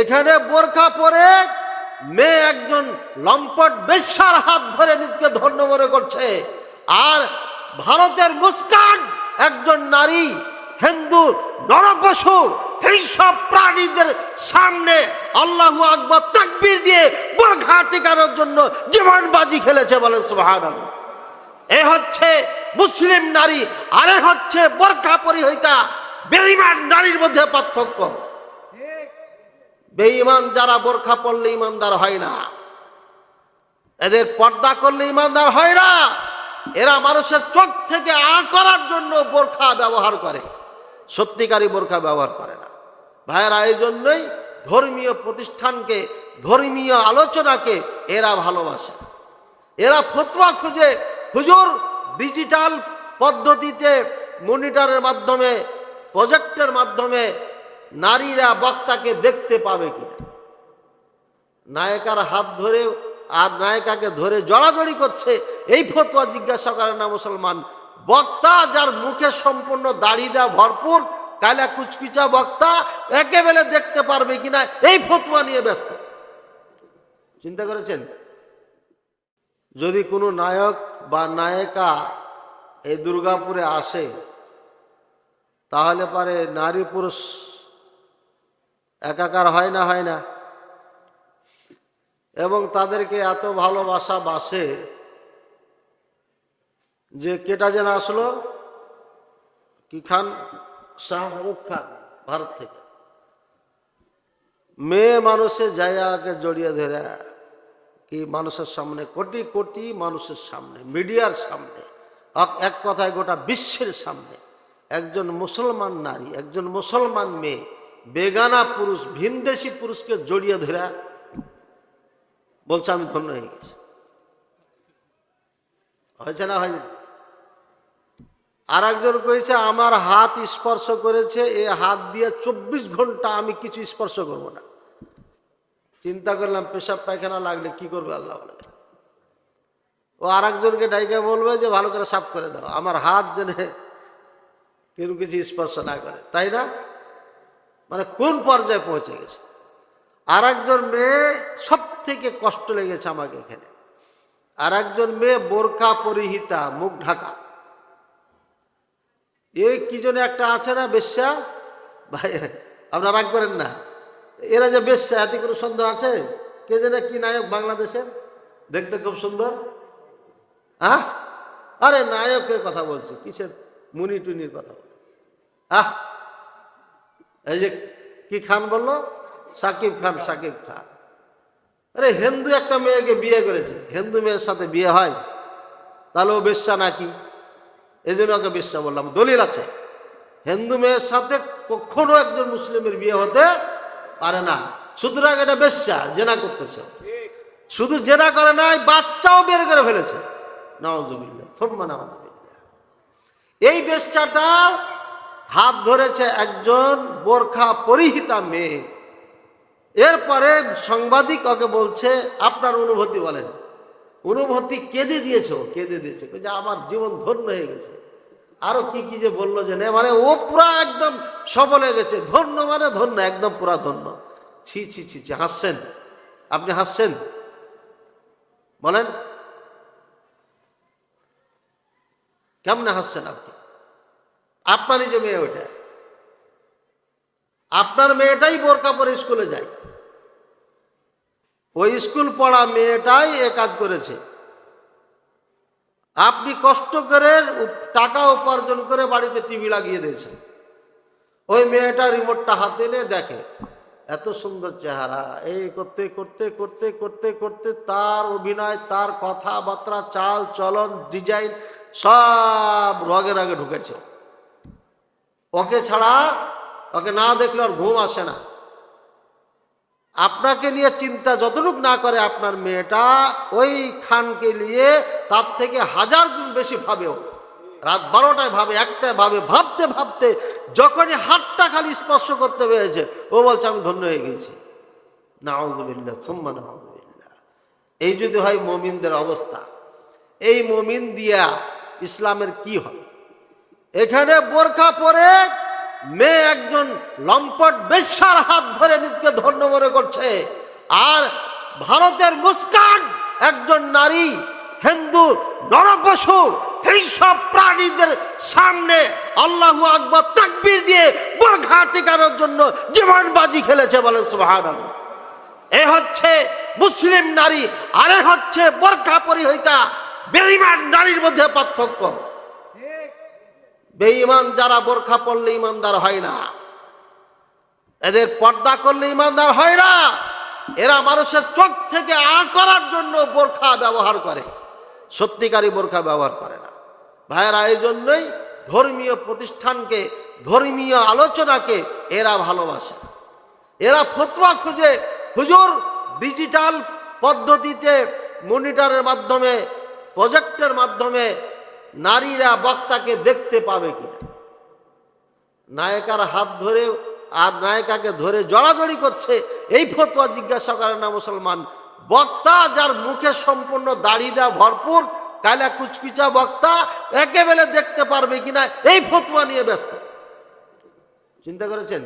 এখানে বোরখা পরে মেয়ে একজন লম্পট বেশ্যার হাত ধরে নিজকে ধন্য মনে করছে। আর ভারতের মুস্কান একজন নারী, হিন্দু, নরপশু, এই সব প্রাণীদের সামনে আল্লাহু আকবর তাকবির দিয়ে বোরখা টিকানোর জন্য জীবনবাজি খেলেছে বলে সুবহানাল্লাহ। এ হচ্ছে মুসলিম নারী, আর হচ্ছে বোরখা পরিহিতা বেঈমান নারীর মধ্যে পার্থক্য। বেঈমান যারা বোরখা পড়লে ইমানদার হয় না। এদের পর্দা করলে ইমানদার হয় না। এরা মানুষের চোখ থেকে আ করার জন্য বোরখা ব্যবহার করে। সত্যিকারী বোরখা ব্যবহার করে না। ভাইয়েরা, এই জন্যই ধর্মীয় প্রতিষ্ঠানকে, ধর্মীয় আলোচনাকে এরা ভালোবাসে। এরা ফতুয়া খুঁজে, হুজুর ডিজিটাল পদ্ধতিতে মনিটরের মাধ্যমে, প্রজেক্টের মাধ্যমে নারীরা বক্তাকে দেখতে পাবে কিনা? নায়িকার হাত ধরে আর নায়িকাকে ধরে জড়াজড়ি করছে, এই ফতুয়া জিজ্ঞাসা করে না মুসলমান, বক্তা যার মুখে সম্পূর্ণ দাড়িদা ভরপুর, কালা কুচকুচা বক্তা, একেবারে দেখতে পারবে কিনা, এই ফতুয়া নিয়ে ব্যস্ত। চিন্তা করেছেন? যদি কোনো নায়ক বা নায়িকা এই দুর্গাপুরে আসে, তাহলে পারে নারী পুরুষ একাকার হয় না হয় না। এবং তাদেরকে এত ভালোবাসা বাসে যে কেটা যেন আসলো? কি খান? শাহরুখ খান, ভারত থেকে। মেয়ে মানুষের জায়গাকে জড়িয়ে ধরে কি মানুষের সামনে? কোটি কোটি মানুষের সামনে, মিডিয়ার সামনে, এক- কথায় গোটা বিশ্বের সামনে। একজন মুসলমান নারী, একজন মুসলমান মেয়ে বেগানা পুরুষ, ভিনদেশি পুরুষকে জড়িয়ে ধরে বলছে, আমি ধন্য হয়ে গেছি। হয়েছে না হয়নি? আর একজন কয়েছে আমার হাত স্পর্শ করেছে, এ হাত দিয়ে চব্বিশ ঘণ্টা আমি কিছু স্পর্শ করব না। চিন্তা করলাম, পেশাব পায়খানা লাগলে কি করবে আল্লাহ বলে। ও আর একজনকে ডাইকে বলবে যে, ভালো করে সাফ করে দাও, আমার হাত জেনে কেউ কিছু স্পর্শ না করে। তাই না? মানে কোন পর্যায়ে পৌঁছে গেছে? আর একজন মেয়ে সব থেকে কষ্ট লেগেছে আমাকে এখানে। আর একজন মেয়ে বোরকা পরিহিতা, মুখ ঢাকা। এই কি জন্য একটা আছে না বেশ্যা? ভাই, আপনারা রাগ করেন না। এরা যে বেশ্যা, এতে কোনো সন্দেহ আছে? কে যেন কি নায়ক বাংলাদেশের? দেখতে খুব সুন্দর। হ্যাঁ আরে, নায়কের কথা বলছি, কিসের মুনি টুনির কথা আহ? এই যে কি খান বলল? সাকিব খান সাকিব খান। আরে হিন্দু একটা মেয়েকে বিয়ে করেছে। হিন্দু মেয়ের সাথে বিয়ে হয়? তাহলে ও বেশ্যা নাকি? এই জন্য ওকে বেশ্যা বললাম। দলিল আছে। হিন্দু মেয়ের সাথে কখনো একজন মুসলিমের বিয়ে হতে পারে না। সুতরাং এটা বেশ্যা, জেনা করতেছে। শুধু জেনা করে নাই, বাচ্চাও বের করে ফেলেছে। নওয়াজুবিল্লাহ এই বেশ্যাটা হাত ধরেছে একজন বোরখা পরিহিতা মেয়ে। এরপরে সাংবাদিক ওকে বলছে, আপনার অনুভূতি বলেন। অনুভূতি কেঁদে দিয়েছে কেঁদে দিয়েছে। যে আমার জীবন ধন্য হয়ে গেছে। আরও কি কি যে বলল যে মানে ও পুরা একদম সফল হয়ে গেছে। ধন্য মানে ধন্য, একদম পুরা ধন্য। ছি ছি ছি ছি, হাসছেন? আপনি হাসছেন? বলেন। কেমনে হাসছেন আপনি? আপনারই যে মেয়ে ওইটা। আপনার মেয়েটাই বোরকা পরে স্কুলে যায়। ওই স্কুল পড়া মেয়েটাই এ কাজ করেছে। আপনি কষ্ট করে টাকা উপার্জন করে বাড়িতে টিভি লাগিয়ে দিয়েছেন। ওই মেয়েটা রিমোটটা হাতে নিয়ে দেখে, এত সুন্দর চেহারা, এই করতে করতে করতে করতে করতে তার অভিনয়, তার কথাবার্তা, চাল, চলন, ডিজাইন সব রগে রগে ঢুকেছে। ওকে ছাড়া ওকে না দেখলে ওর ঘুম আসে না। আপনাকে নিয়ে চিন্তা যতটুক না করে আপনার মেয়েটা, ওই খানকে নিয়ে তার থেকে হাজার গুণ বেশি ভাবেও। রাত বারোটায় ভাবে, একটায় ভাবে, ভাবতে ভাবতে যখনই হাতটা খালি স্পর্শ করতে পেরেছে, ও বলছে, আমি ধন্য হয়ে গেছি। নাউজুবিল্লাহ। এই যদি হয় মমিনদের অবস্থা। এই মমিন দিয়া ইসলামের কি হবে? এখানে বোরখা পরে মেয়ে একজন লম্পট বেশ্যার হাত ধরে নিজকে ধন্য মনে করছে। আর ভারতের মুস্কান একজন নারী, হিন্দু, নরপশু সব প্রাণীদের সামনে আল্লাহু আকবর তাকবির দিয়ে বোরখা টিকানোর জন্য জীবনবাজি খেলেছে বলে সুবহান এ হচ্ছে মুসলিম নারী, আরে হচ্ছে বোরখা পরিহিতা, বেঈমান নারীর মধ্যে পার্থক্য। বেঈমান যারা বোরখা পড়লে ইমানদার হয় না। এদের পর্দা করলে ইমানদার হয় না। এরা মানুষের চোখ থেকে আড় করার জন্য বোরখা ব্যবহার করে। সত্যিকারী বোরখা ব্যবহার করে না। ভাইয়েরা, এই জন্যই ধর্মীয় প্রতিষ্ঠানকে, ধর্মীয় আলোচনাকে এরা ভালোবাসে। এরা ফতোয়া খুঁজে, হুজুর ডিজিটাল পদ্ধতিতে মনিটরের মাধ্যমে প্রজেক্টের মাধ্যমে নারীরা বক্তাকে দেখতে পাবে কিনা নায়িকার হাত ধরে আর নায়িকাকে ধরে জড়াজড়ি করছে, এই ফতোয়া জিজ্ঞাসা করে না মুসলমান, বক্তা যার মুখে সম্পূর্ণ দাড়ি দেওয়া ভরপুর কালা কুচকুচা বক্তা, একেবারে দেখতে পারবে কিনা এই ফতোয়া নিয়ে ব্যস্ত। চিন্তা করেছেন?